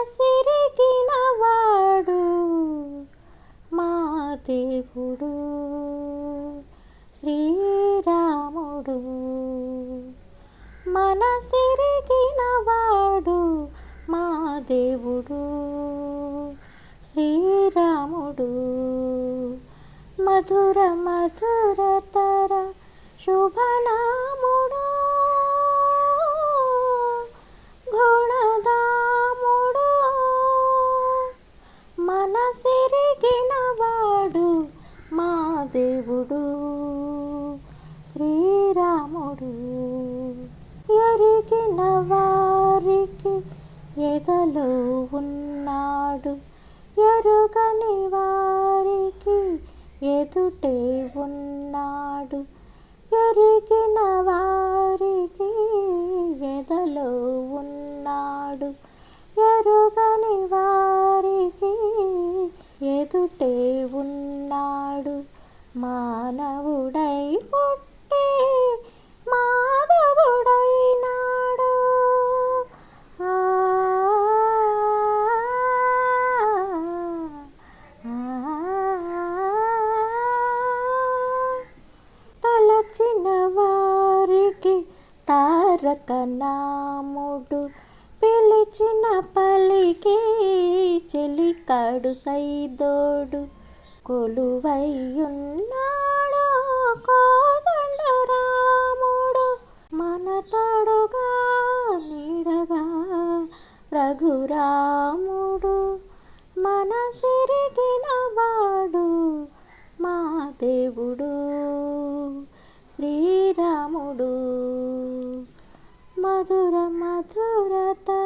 మనసిరిగిన వాడు మా దేవుడు. శ్రీరాముడు మనసిరిగిన వాడు మా దేవుడు. శ్రీరాముడు మధుర మధుర తర ఎదుటే ఉన్నాడు. ఎరిగిన వారికి ఎదలో ఉన్నాడు. ఎరుగని వారికి ఎదుటే ఉన్నాడు. మానవుడై నాముడు పిలిచిన పలికి చెలికాడు సైదోడు కొలువయ్యున్నాడు కోదండ రాముడు. మన తోడుగా నీడగా రఘురాముడు మన సిరిగిన వాడు మా దేవుడు. శ్రీరాముడు మధుర మధుర తర